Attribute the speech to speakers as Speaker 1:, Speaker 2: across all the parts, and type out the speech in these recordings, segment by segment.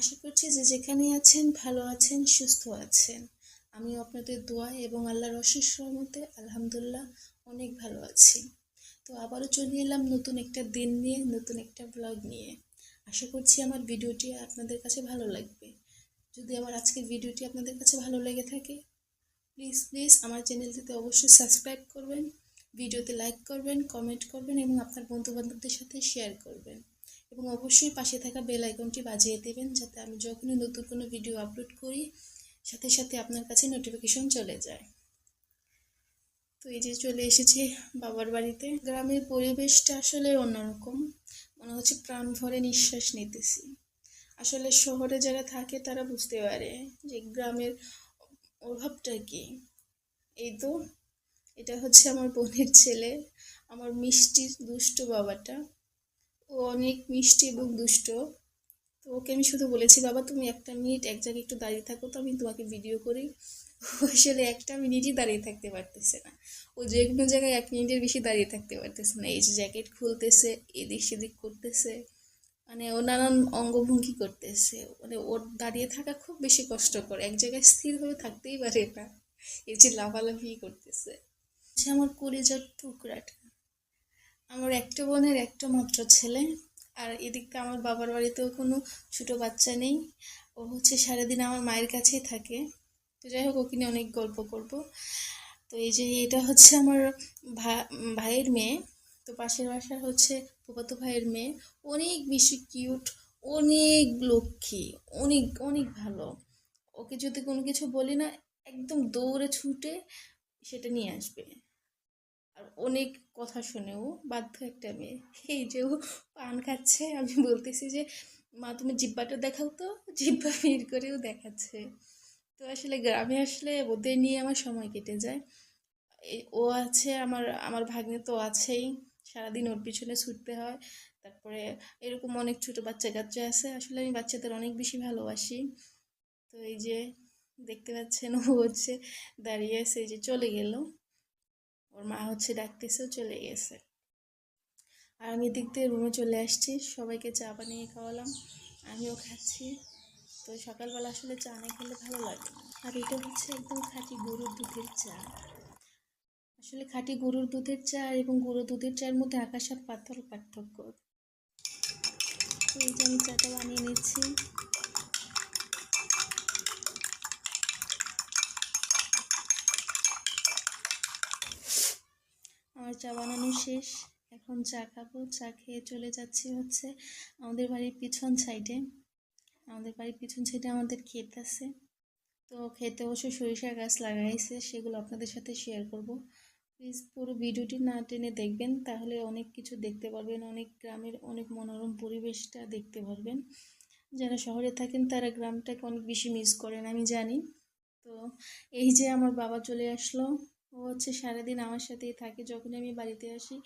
Speaker 1: আশা করছি যে যেখানে আছেন, ভালো আছেন, সুস্থ আছেন। আমি আপনাদের দোয়া এবং আল্লাহর অশেষ রহমতে আলহামদুলিল্লাহ অনেক ভালো আছি। তো আবারও চলে এলাম নতুন একটা দিন নিয়ে, নতুন একটা ব্লগ নিয়ে। আশা করছি আমার ভিডিওটি আপনাদের কাছে ভালো লাগবে। যদি আমার আজকের ভিডিওটি আপনাদের কাছে ভালো লেগে থাকে প্লিজ প্লিজ আমার চ্যানেলটিতে অবশ্যই সাবস্ক্রাইব করবেন, ভিডিওতে লাইক করবেন কমেন্ট করবেন এবং আপনার বন্ধু বান্ধবদের সাথে শেয়ার করবেন। এবং অবশ্যই পাশে থাকা বেল আইকনটি বাজিয়ে দেবেন যাতে আমি যখনই নতুন কোনো ভিডিও আপলোড করি, সাথে সাথে আপনার কাছে নোটিফিকেশন চলে যায়। তো এই যে চলে এসেছি বাবার বাড়িতে। গ্রামের পরিবেশটা আসলে অন্যরকম। মনে হচ্ছে প্রাণ ভরে নিঃশ্বাস নিতেছি। আসলে শহরে যারা থাকে, তারা বুঝতে পারে যে গ্রামের অভাবটা কি। এই তো, এটা হচ্ছে আমার বোনের ছেলে, আমার মিষ্টি দুষ্ট বাবাটা। ও অনেক মিষ্টি এবং দুষ্ট। তো ওকে আমি শুধু বলেছি, বাবা, তুমি একটা মিনিট এক জায়গায় একটু দাঁড়িয়ে থাকো তো, আমি তোমাকে ভিডিও করি। আসলে একটা মিনিটই দাঁড়িয়ে থাকতে পারতেছে না। ও যে কোনো জায়গায় এক মিনিটের বেশি দাঁড়িয়ে থাকতে পারতেছে না। এই যে জ্যাকেট খুলতেছে, এদিক সেদিক করতেছে মানে ও নানান অঙ্গভঙ্গি করতেছে। মানে ওর দাঁড়িয়ে থাকা খুব বেশি কষ্টকর। এক জায়গায় স্থির হয়ে থাকতেই পারে না। এই যে লাফালাফি করতেছে। আমার কলিজার টুকরাটা আমার একটা বোনের একটা মাত্র ছেলে, আর এদিকটা আমার বাবার বাড়িতেও কোনো ছোটো বাচ্চা নেই। ও হচ্ছে সারাদিন আমার মায়ের কাছেই থাকে। তো যাই হোক, ওকে নিয়ে অনেক গল্প করব। তো এই যে এটা হচ্ছে আমার ভা- ভাইয়ের মেয়ে। তো পাশের বাসার হচ্ছে ফুফাতো ভাইয়ের মেয়ে। অনেক বেশি কিউট, অনেক লক্ষ্মী, অনেক অনেক ভালো। ওকে যদি কোনো কিছু বলি না, একদম দৌড়ে ছুটে সেটা নিয়ে আসবে। আর অনেক কথা শুনেও বাধ্য একটা মেয়ে। এই যে ও পান খাচ্ছে, আমি বলতেছি যে, মা, তুমি জিব্বাটা দেখাও তো। জিব্বা বের করেও দেখাচ্ছে। তো আসলে গ্রামে আসলে ওদের নিয়ে আমার সময় কেটে যায়। ও আছে, আমার আমার ভাগ্নে তো আছেই। সারাদিন ওর পিছনে ছুটতে হয়। তারপরে এরকম অনেক ছোট বাচ্চা কাচ্চা আছে। আসলে আমি বাচ্চাদের অনেক বেশি ভালোবাসি। তো এই যে দেখতে পাচ্ছেন ও হচ্ছে দাঁড়িয়ে আছে, এই যে চলে গেল। ওর মা হচ্ছে ডাকতেছেও চলে গেছে। আর আমি এদিক দিয়ে রুমে চলে আসছি, সবাইকে চা বানিয়ে খাওয়ালাম, আমিও খাচ্ছি। তো সকালবেলা আসলে চা না খেলে ভালো লাগে আর এটা হচ্ছে একদম খাঁটি গরুর দুধের চা। আসলে খাঁটি গরুর দুধের চা এবং গরুর দুধের চায়ের মধ্যে আকাশ আর পাথর পার্থক্য। তো এই যে আমি চাটা বানিয়ে নিচ্ছি। আমার চা বানানো শেষ। এখন চা খাব, চা খেয়ে চলে যাচ্ছি হচ্ছে আমাদের বাড়ির পিছন সাইডে। আমাদের বাড়ির পিছন সাইডে আমাদের ক্ষেত আছে। তো খেতে অবশ্য সরিষা গাছ লাগাইছে, সেগুলো আপনাদের সাথে শেয়ার করব। প্লিজ পুরো ভিডিওটি না টেনে দেখবেন, তাহলে অনেক কিছু দেখতে পারবেন, অনেক গ্রামের অনেক মনোরম পরিবেশটা দেখতে পারবেন। যারা শহরে থাকেন, তারা গ্রামটাকে অনেক বেশি মিস করেন, আমি জানি। তো এই যে আমার বাবা চলে আসলো ও হচ্ছে সারাদিন আমার সাথেই থাকে। যখন আমি বাড়িতে আসি,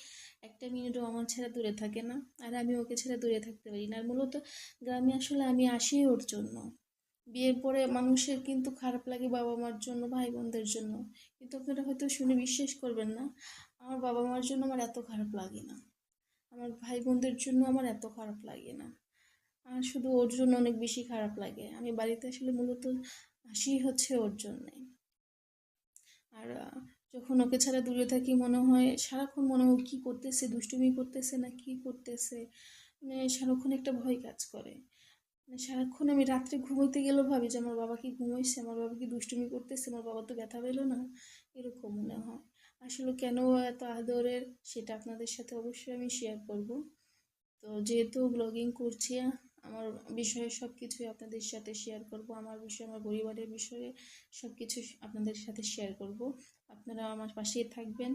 Speaker 1: একটা মিনিটও আমার ছাড়া দূরে থাকে না। আর আমি ওকে ছাড়া দূরে থাকতে পারি না। আর মূলত গ্রামে আসলে আমি আসি ওর জন্য। বিয়ের পরে মানুষের কিন্তু খারাপ লাগে বাবা মার জন্য ভাই বোনদের জন্য। কিন্তু আপনারা হয়তো শুনে বিশ্বাস করবেন না, আমার বাবা মার জন্য আমার এত খারাপ লাগে না। আমার ভাই বোনদের জন্য আমার এত খারাপ লাগে না। আর শুধু ওর জন্য অনেক বেশি খারাপ লাগে। আমি বাড়িতে আসলে মূলত আসি হচ্ছে ওর জন্যে। আর যখন ওকে ছাড়া দূরে থাকি মনে হয় সারাক্ষণ মনে হয় কী করতেছে, দুষ্টুমি করতেছে না কী করতেছে? মানে সারাক্ষণ একটা ভয় কাজ করে। মানে সারাক্ষণ আমি রাত্রে ঘুমোতে গেলেও ভাবি যে আমার বাবা কি ঘুমোইছে, আমার বাবা কি দুষ্টুমি করতেছে, আমার বাবা তো ব্যথা পেল না, এরকম মনে হয়। আসলে কেন এত আদরের সেটা আপনাদের সাথে অবশ্যই আমি শেয়ার করব। তো যেহেতু ব্লগিং করছি আমার বিষয়ে সব কিছুই আপনাদের সাথে শেয়ার করব, আমার বিষয়ে, আমার পরিবারের বিষয়ে সব কিছু আপনাদের সাথে শেয়ার করব। আপনারা আমার পাশেই থাকবেন।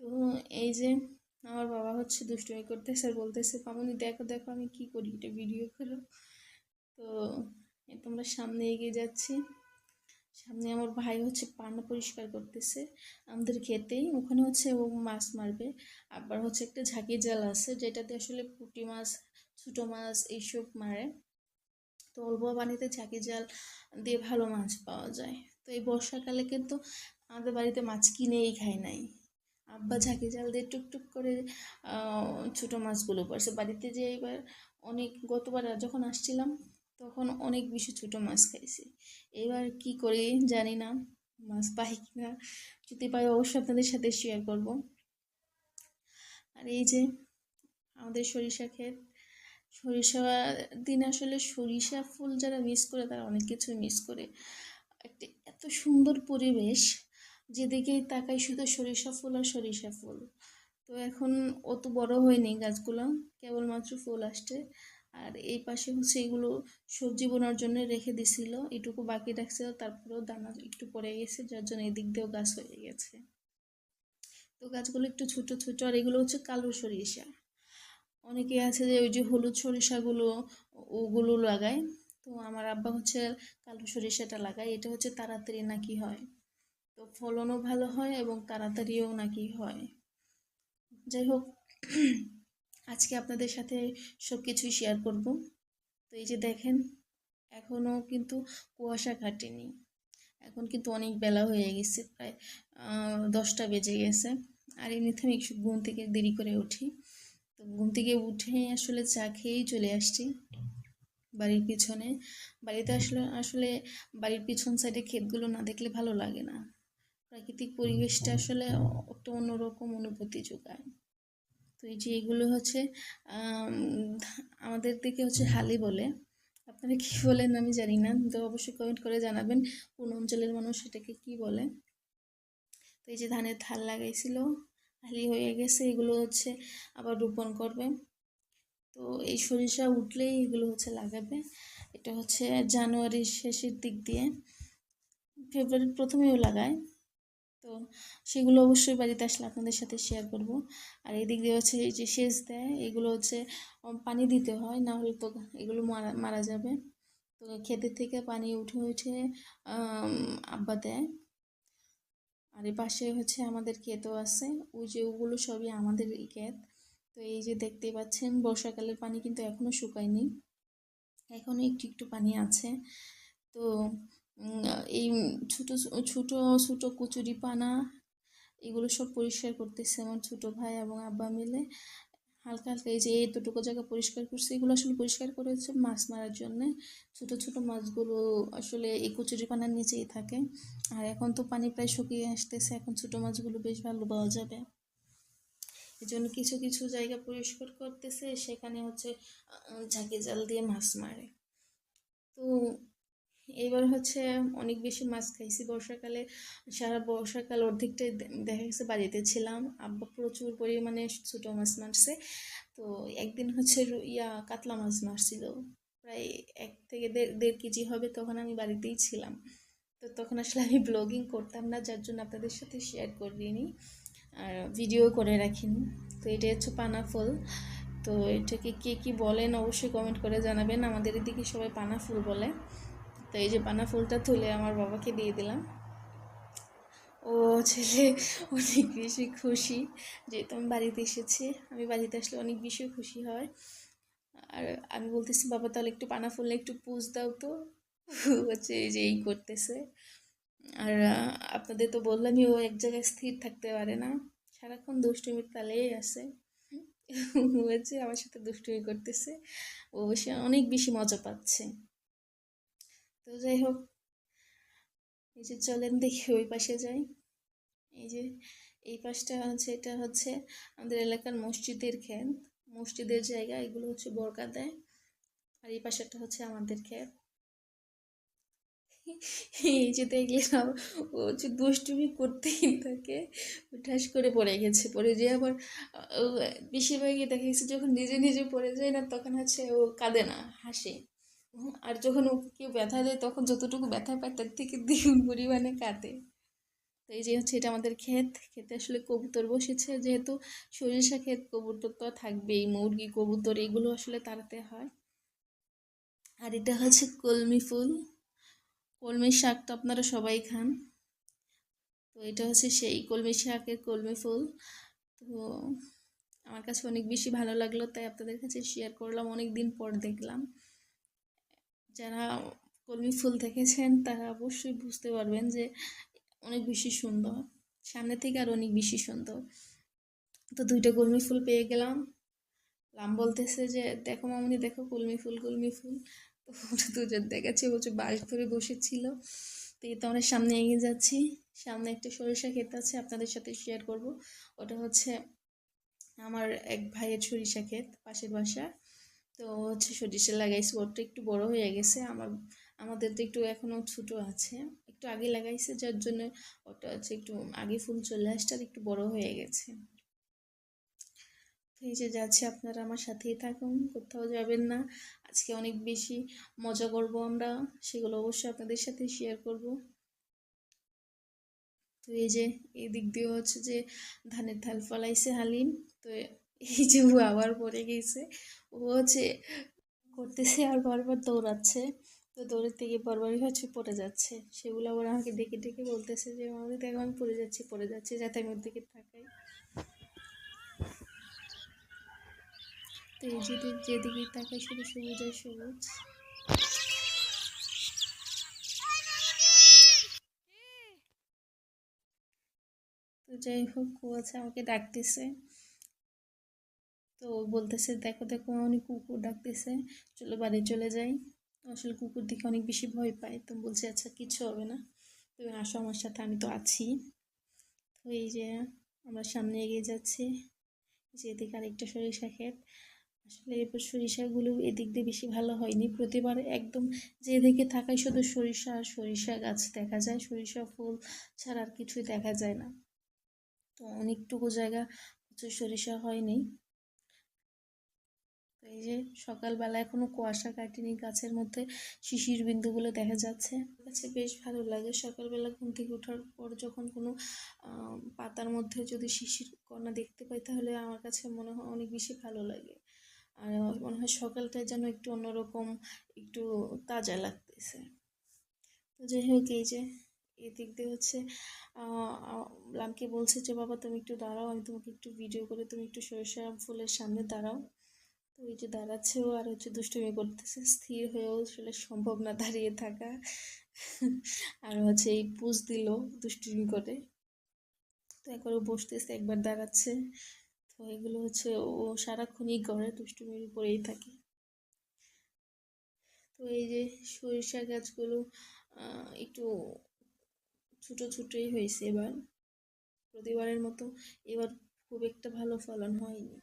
Speaker 1: তো এই যে আমার বাবা হচ্ছে দুষ্টুমি করতেছে আর বলতেছে, মামনি, দেখো দেখো, আমি কি করি? এটা ভিডিও করো। তো তোমরা সামনে এগিয়ে যাচ্ছি। সামনে আমার ভাই হচ্ছে পানা পরিষ্কার করতেছে আমাদের খেতেই ওখানে হচ্ছে ও মাছ মারবে। আবার হচ্ছে একটা ঝাঁকি জাল আছে, যেটাতে আসলে পুঁটি মাছ ছোটো মাছ এইসব মারে। তো অল্প পানিতে ঝাঁকি জাল দিয়ে ভালো মাছ পাওয়া যায়। তো এই বর্ষাকালে কিন্তু আমাদের বাড়িতে মাছ কিনেই খাই নাই। আব্বা ঝাঁকি জাল দিয়ে টুকটুক করে ছোটো মাছগুলো পড়ছে বাড়িতে যে এবার অনেক, গতবার যখন আসছিলাম, তখন অনেক বেশি ছোটো মাছ খাইছি। এবার কি করি জানি না, মাছ পাই কিনা যদি পাই অবশ্যই আপনাদের সাথে শেয়ার করব। আর এই যে আমাদের সরিষা ক্ষেত সরিষা দিন আসলে সরিষা ফুল যারা মিস করে, তারা অনেক কিছু মিস করে। একটি এত সুন্দর পরিবেশ যেদিকেই তাকাই শুধু সরিষা ফুল আর সরিষা ফুল। তো এখন অত বড় হয়নি গাছগুলো, কেবলমাত্র ফুল আসছে। আর এই পাশে হচ্ছে এগুলো সবজি বোনার জন্য রেখে দিছিল, এটুকু বাকি রাখছিল তারপরেও দানা একটু পড়ে গেছে, যার জন্য এদিক দিয়েও গাছ হয়ে গেছে। তো গাছগুলো একটু ছোট ছোট, আর এগুলো হচ্ছে কালো সরিষা। অনেকে আছে যে ওই যে হলুদ সরিষাগুলো, ওগুলো লাগায়। তো আমার আব্বা হচ্ছে কালো সরিষাটা লাগায়। এটা হচ্ছে তাড়াতাড়ি নাকি হয়। তো ফলনও ভালো হয় এবং তাড়াতাড়িও নাকি হয়। যাই হোক, আজকে আপনাদের সাথে সব কিছুই শেয়ার করব। তো এই যে দেখেন এখনও কিন্তু কুয়াশা কাটেনি। এখন কিন্তু অনেক বেলা হয়ে গেছে, প্রায় দশটা বেজে গেছে। আর এমনিতে আমি একটু ঘুম থেকে দেরি করে উঠি। ঘুম থেকে উঠে আসলে চা খেয়েই চলে আসছি বাড়ির পিছনে। বাড়িতে আসলে আসলে বাড়ির পিছন সাইডে ক্ষেতগুলো না দেখলে ভালো লাগে না। প্রাকৃতিক পরিবেশটা আসলে একটা অন্যরকম অনুভূতি যোগায়। তো এই যে এগুলো হচ্ছে আমাদের দিকে হচ্ছে হালি বলে। আপনারা কি বলেন আমি জানি না, তো অবশ্যই কমেন্ট করে জানাবেন কোন অঞ্চলের মানুষ এটাকে কি বলে। তো এই যে ধানের থাল লাগাইছিল হালি হয়ে গেছে, এগুলো হচ্ছে আবার রোপণ করবে। তো এই সরিষা উঠলেই এগুলো হচ্ছে লাগাবে। এটা হচ্ছে জানুয়ারির শেষের দিক দিয়ে। ফেব্রুয়ারির প্রথমেও লাগায়। তো সেগুলো অবশ্যই বাড়িতে আসলে আপনাদের সাথে শেয়ার করব। আর এই দিক দিয়ে হচ্ছে এই যে সেচ দেয়, এগুলো হচ্ছে পানি দিতে হয়, না হলে তো এগুলো মারা মারা যাবে। তো ক্ষেতের থেকে পানি উঠে উঠে আব্বা দেয়। আর এই পাশে হচ্ছে আমাদের ক্ষেতও আছে। ওই যে ওগুলো সবই আমাদের ক্ষেত। তো এই যে দেখতে পাচ্ছেন, বর্ষাকালের পানি কিন্তু এখনও শুকায়নি। এখনও একটু একটু পানি আছে। তো এই ছোটো ছোটো ছোটো কচুরি পানা এগুলো সব পরিষ্কার করতেছে আমার ছোটো ভাই এবং আব্বা মিলে। হালকা হালকা এই যে এতটুকু জায়গা পরিষ্কার করছে, এগুলো আসলে পরিষ্কার করে হচ্ছে মাছ মারার জন্য। ছোট ছোট মাছগুলো আসলে এই কচুরি পানার নিচেই থাকে। আর এখন তো পানি প্রায় শুকিয়ে আসতেছে, এখন ছোট মাছগুলো বেশ ভালো পাওয়া যাবে। এই জন্য কিছু কিছু জায়গা পরিষ্কার করতেছে, সেখানে হচ্ছে ঝাঁকি জাল দিয়ে মাছ মারে। তো এবার হচ্ছে অনেক বেশি মাছ খাইছি। বর্ষাকালে, সারা বর্ষাকাল অর্ধেকটাই দেখা গেছে বাড়িতে ছিলাম। আব্বা প্রচুর পরিমাণে ছোটো মাছ মারছে। তো একদিন হচ্ছে ইয়া কাতলা মাছ মারছিল। প্রায় এক থেকে দেড় দেড় কেজি হবে তখন আমি বাড়িতেই ছিলাম। তো তখন আসলে আমি ব্লগিং করতাম না, যার জন্য আপনাদের সাথে শেয়ার করিনি আর ভিডিও করে রাখিনি। তো এটা হচ্ছে পানা ফুল। তো এটাকে কে কী বলেন অবশ্যই কমেন্ট করে জানাবেন। আমাদের এদিকে সবাই পানা ফুল বলে। তো এই যে পানা ফুলটা তুলে আমার বাবাকে দিয়ে দিলাম। ও ছেলে অনেক বেশি খুশি। যেহেতু আমি বাড়িতে এসেছি, আমি বাড়িতে আসলে অনেক বেশি খুশি হয়। আর আমি বলতেছি, বাবা, তাহলে একটু পানা ফুললে একটু পুজ দাও তো। হচ্ছে যে এই করতেছে। আর আপনাদের তো বললামই ও এক জায়গায় স্থির থাকতে পারে না। সারাক্ষণ দুষ্টুমির তালেই আছে। হয়েছে আমার সাথে দুষ্টুমি করতেছে। ও সে অনেক বেশি মজা পাচ্ছে। তো যাই হোক, এই যে চলেন দেখি ওই পাশে যাই। এই যে, এই পাশটা হচ্ছে, এটা হচ্ছে আমাদের এলাকার মসজিদের ক্ষেত মসজিদের জায়গা, এগুলো হচ্ছে বরকা দেয় আর এই পাশেরটা হচ্ছে আমাদের ক্ষেত এই যে দেখলে না ও হচ্ছে দুষ্টুমি করতেই থাকে। ঠাস করে পড়ে গেছে, পড়ে যেয়ে আবার বেশিরভাগই দেখা গেছে যখন নিজে নিজে পড়ে যায় না, তখন হচ্ছে ও কাঁদে না, হাসে। আর যখন ওকে কেউ ব্যথা দেয়, তখন যতটুকু ব্যথা পায়, তার থেকে দ্বিগুণ পরিমাণে কাঁদে। তো এই যে হচ্ছে, এটা আমাদের ক্ষেত। খেতে আসলে কবুতর বসেছে। যেহেতু সরিষা ক্ষেত, কবুতর তো থাকবেই। মুরগি, কবুতর, এগুলো আসলে তাড়াতে হয়। আর এটা হচ্ছে কলমি ফুল। কলমি শাক তো আপনারা সবাই খান। তো এটা হচ্ছে সেই কলমি শাকের কলমি ফুল। তো আমার কাছে অনেক বেশি ভালো লাগল, তাই আপনাদের কাছে শেয়ার করলাম। অনেক দিন পর দেখলাম। যারা কলমি ফুল দেখেছেন, তারা অবশ্যই বুঝতে পারবেন যে অনেক বেশি সুন্দর। সামনে থেকে আর অনেক বেশি সুন্দর। তো দুইটা কলমি ফুল পেয়ে গেলাম। লাম বলতেছে যে, দেখো মামনি, দেখো কলমি ফুল কলমি ফুল। তো দুজন দেখাচ্ছে, বলছে বাস ধরে বসেছিল। তো এই তো আমরা সামনে এগিয়ে যাচ্ছি। সামনে একটা সরিষা ক্ষেত আছে, আপনাদের সাথে শেয়ার করব। ওটা হচ্ছে আমার এক ভাইয়ের সরিষা ক্ষেত, পাশের বাসা। তো হচ্ছে সরিষা লাগাইছে ওটা একটু বড় হয়ে গেছে। আমার, আমাদের তো একটু এখনও ছোটো আছে। একটু আগে লাগাইছে, যার জন্য ওটা হচ্ছে একটু আগে ফুল চলে আসছে, আর একটু বড় হয়ে গেছে। এই যে যাচ্ছে, আপনারা আমার সাথেই থাকুন, কোথাও যাবেন না। আজকে অনেক বেশি মজা করব আমরা, সেগুলো অবশ্যই আপনাদের সাথে শেয়ার করব। তো এই যে, এই দিক দিয়ে হচ্ছে যে ধানের থাল ফলাইছে হালিম। তো এই যে ও আবার পড়ে গেছে। ও হচ্ছে করতেছে আর বারবার দৌড়াচ্ছে। তো দৌড়ের থেকে বারবারই হচ্ছে পড়ে যাচ্ছে। সেগুলো আবার আমাকে ডেকে ডেকে বলতেছে যে আমাদের দেখো আমি পড়ে যাচ্ছি পড়ে যাচ্ছি, যাতে আমি ওর দিকে তাকাই। তো এই যেদিকে যেদিকে তাকাই, শুধু সবুজ আর সবুজ। তো যাই হোক, ও আছে আমাকে ডাকতেছে। তো বলতেছে, দেখো দেখো, অনেক কুকুর ডাকতেছে, চলো বাড়ি চলে যাই। আসলে কুকুর দিকে অনেক বেশি ভয় পাই তো বলছে আচ্ছা কিছু হবে না। তুমি আসো আমার সাথে, আমি তো আছি। তো এই যে আমরা সামনে এগিয়ে যাচ্ছি। যে এদিকে আরেকটা সরিষা ক্ষেত। আসলে এরপর সরিষাগুলো এদিক দিয়ে বেশি ভালো হয়নি। প্রতিবার একদম যে দিকে থাকায় শুধু সরিষা আর সরিষা গাছ দেখা যায়। সরিষা ফুল ছাড়া আর কিছুই দেখা যায় না। তো অনেকটুকু জায়গা প্রচুর সরিষা হয়নি। এই যে সকালবেলা এখনও কুয়াশা কাটেনি গাছের মধ্যে শিশির বিন্দুগুলো দেখা যাচ্ছে। কাছে বেশ ভালো লাগে। সকালবেলা ঘুম থেকে ওঠার পর যখন কোনো পাতার মধ্যে যদি শিশির কণা দেখতে পাই তাহলে আমার কাছে মনে হয় অনেক বেশি ভালো লাগে। আর মনে হয় সকালটা যেন একটু অন্যরকম, একটু তাজা লাগতেছে। তো যাই হোক, এই যে এদিক দিয়ে হচ্ছে লামকে বলছে যে, বাবা তুমি একটু দাঁড়াও, আমি তোমাকে একটু ভিডিও করে, তুমি একটু সরিষা ফুলের সামনে দাঁড়াও। তো ওই যে দাঁড়াচ্ছেও আর হচ্ছে দুষ্টুমি করতেছে, স্থির হয়েও আসলে সম্ভব না দাঁড়িয়ে থাকা। আর হচ্ছে এই পুজ দিল দুষ্টুমি করে। তো একবার বসতেছে, একবার দাঁড়াচ্ছে। তো এগুলো হচ্ছে ও সারাক্ষণই করে, দুষ্টুমির উপরেই থাকে। তো এই যে সরিষা গাছগুলো একটু ছোটো ছোটোই হয়েছে এবার। প্রতিবারের মতো এবার খুব একটা ভালো ফলন হয়নি।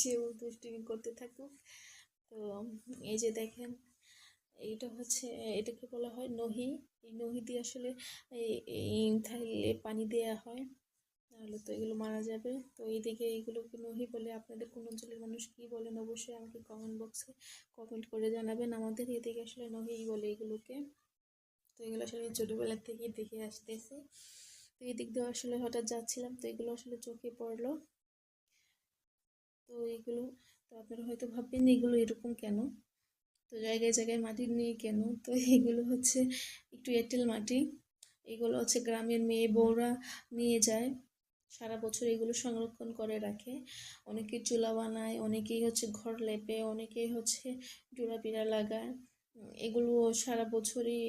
Speaker 1: যে ও দুষ্টুমি করতে থাকুক। তো এই যে দেখেন, এইটা হচ্ছে, এটাকে বলা হয় নহি। এই নহি দিয়ে আসলে এই থাইলে পানি দেওয়া হয় তাহলে তো এগুলো মারা যাবে। তো এইদিকে এইগুলোকে নহি বলে আপনাদের কোন অঞ্চলের মানুষ কী বলেন অবশ্যই আমাকে কমেন্ট বক্সে কমেন্ট করে জানাবেন। আমাদের এদিকে আসলে নহিই বলে এগুলোকে। তো এগুলো আসলে ছোটোবেলা থেকেই দেখে আসতেছি। তো এই দিক দিয়ে আসলে হঠাৎ যাচ্ছিলাম, তো এগুলো আসলে চোখে পড়ল। তো এগুলো, তো আপনারা হয়তো ভাববেন এগুলো এরকম কেন? তো জায়গায় জায়গায় মাটি নিয়ে কেন? তো এগুলো হচ্ছে একটু এঁটেল মাটি। এগুলো হচ্ছে গ্রামের মেয়ে বউরা নিয়ে যায়। সারা বছর এগুলো সংরক্ষণ করে রাখে। অনেকে চুলা বানায়, অনেকেই হচ্ছে ঘর লেপে, অনেকেই হচ্ছে জোড়া পিড়া লাগায়। এগুলো সারা বছরই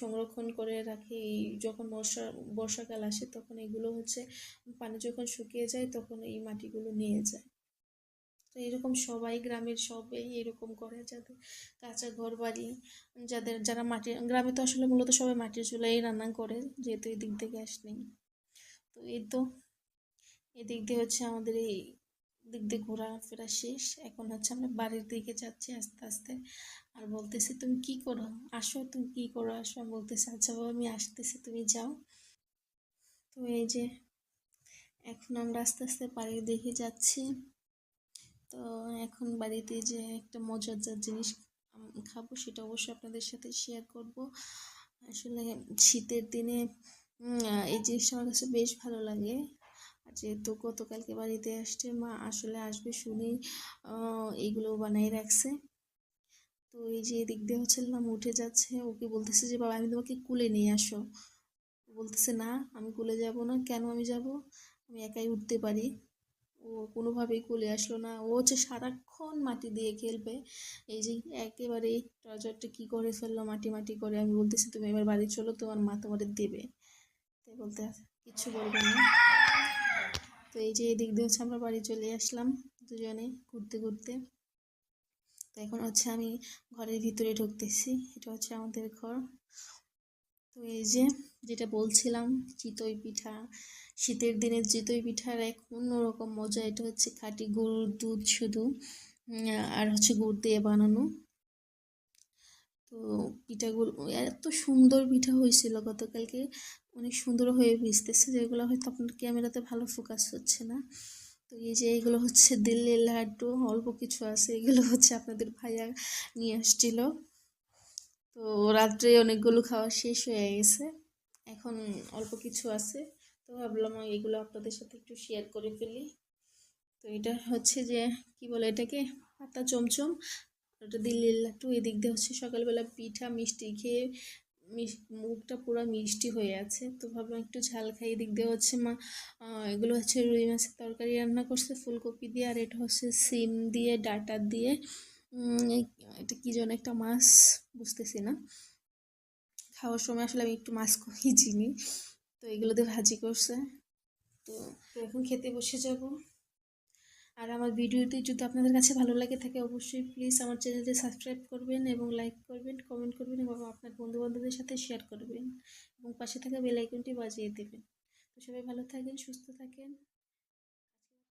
Speaker 1: সংরক্ষণ করে রাখে। যখন বর্ষা, বর্ষাকাল আসে তখন এগুলো হচ্ছে পানি যখন শুকিয়ে যায় তখন এই মাটিগুলো নিয়ে যায়। তো এরকম সবাই গ্রামের সবাই এরকম করে যাদের কাঁচা ঘর বাড়ি যাদের যারা মাটির গ্রামে তো আসলে মূলত সবাই মাটির চুলাই রান্না করে যেহেতু এই দিক থেকে গ্যাস নেই। তো এই তো, এদিক দিয়ে হচ্ছে আমাদের এই দিক দিয়ে ঘোরাফেরা শেষ। এখন হচ্ছে আমরা বাড়ির দিকে যাচ্ছি আস্তে আস্তে। আর বলতেছি, তুমি কি করো? আসো, তুমি কি করো? আসো। আমি বলতেছি আচ্ছা বাবা, আমি আসতেছি, তুমি যাও। তো এই যে, এখন আমরা আস্তে আস্তে বাড়ির দিকে যাচ্ছি। তো এখন বাড়িতে যে একটা মজাদার জিনিস খাব সেটা অবশ্যই আপনাদের সাথে শেয়ার করব। আসলে শীতের দিনে এই জিনিসটা আমার কাছে বেশ ভালো লাগে। যেহেতু গতকালকে বাড়িতে আসছে, মা আসলে আসবে শুনেই এইগুলো বানাই রাখছে। তো এই যে এদিক দিয়ে হচ্ছে নাম উঠে যাচ্ছে, ওকে বলতেছে যে, বাবা, আমি তোমাকে কুলে নিয়ে আসো। বলতেছে, না, আমি কুলে যাব না। কেন আমি যাব? আমি একাই উঠতে পারি। ও কোনোভাবেই কুলে আসলো না। ও হচ্ছে সারাক্ষণ মাটি দিয়ে খেলবে। এই যে একেবারেই ট্রাজারটা কী করে ফেলল, মাটি মাটি করে আমি বলতেছি, তুমি এবার বাড়ি চলো, তোমার মা তোমাদের দেবে। তাই বলতে কিছু বলবে না। তো এই যে এদিক দিয়ে হচ্ছে আমরা বাড়ি চলে আসলাম দুজনে ঘুরতে ঘুরতে। তো এখন হচ্ছে আমি ঘরের ভিতরে ঢুকতেছি, এটা হচ্ছে আমাদের ঘর। তো এই যে যেটা বলছিলাম, চিতই পিঠা শীতের দিনের চিতই পিঠার এক অন্যরকম মজা। এটা হচ্ছে খাঁটি গরুর দুধ শুধু আর হচ্ছে গুড় দিয়ে বানানো। তো পিঠাগুলো, এত সুন্দর পিঠা হয়েছিল গতকালকে। অনেক সুন্দর হয়ে ভিজতেছে, যেগুলো হয়তো আপনার ক্যামেরাতে ভালো ফোকাস হচ্ছে না। তো এই যে এগুলো হচ্ছে দিল্লির লাড্ডু, অল্প কিছু আছে, এগুলো হচ্ছে আপনাদের ভাইয়া নিয়ে আসছিল। তো রাত্রে অনেকগুলো খাওয়া শেষ হয়ে গেছে। এখন অল্প কিছু আছে। তো ভাবলাম এগুলো আপনাদের সাথে একটু শেয়ার করে ফেলি। তো এটা হচ্ছে যে, কি বলে এটাকে? পাতা চমচম। ওটা দিল্লির লাড্ডু এদিক দিয়ে হচ্ছে সকালবেলা পিঠা, মিষ্টি খেয়ে মুখটা পুরো মিষ্টি হয়ে আছে। তো ভাবলাম একটু ঝাল খাই। এদিক দিয়ে হচ্ছে মা এগুলো হচ্ছে রুই মাছের তরকারি রান্না করছে, ফুলকপি দিয়ে, আর এটা হচ্ছে সিম দিয়ে, ডাটা দিয়ে। এটা কী যেন একটা মাছ, বুঝতেছি না। খাওয়ার সময় আসলে আমি একটু মাছ কমই চিনি। তো এগুলো দিয়ে ভাজি করছে। তো এখন খেতে বসে যাব। আর আমার ভিডিওটি যদি আপনাদের কাছে ভালো লাগে থাকে, অবশ্যই প্লিজ আমার চ্যানেলটি সাবস্ক্রাইব করবেন এবং লাইক করবেন কমেন্ট করবেন এবং আপনার বন্ধুবান্ধবদের সাথে শেয়ার করবেন এবং পাশে থাকা বেল আইকনটি বাজিয়ে দেবেন। তো সবাই ভালো থাকেন, সুস্থ থাকেন।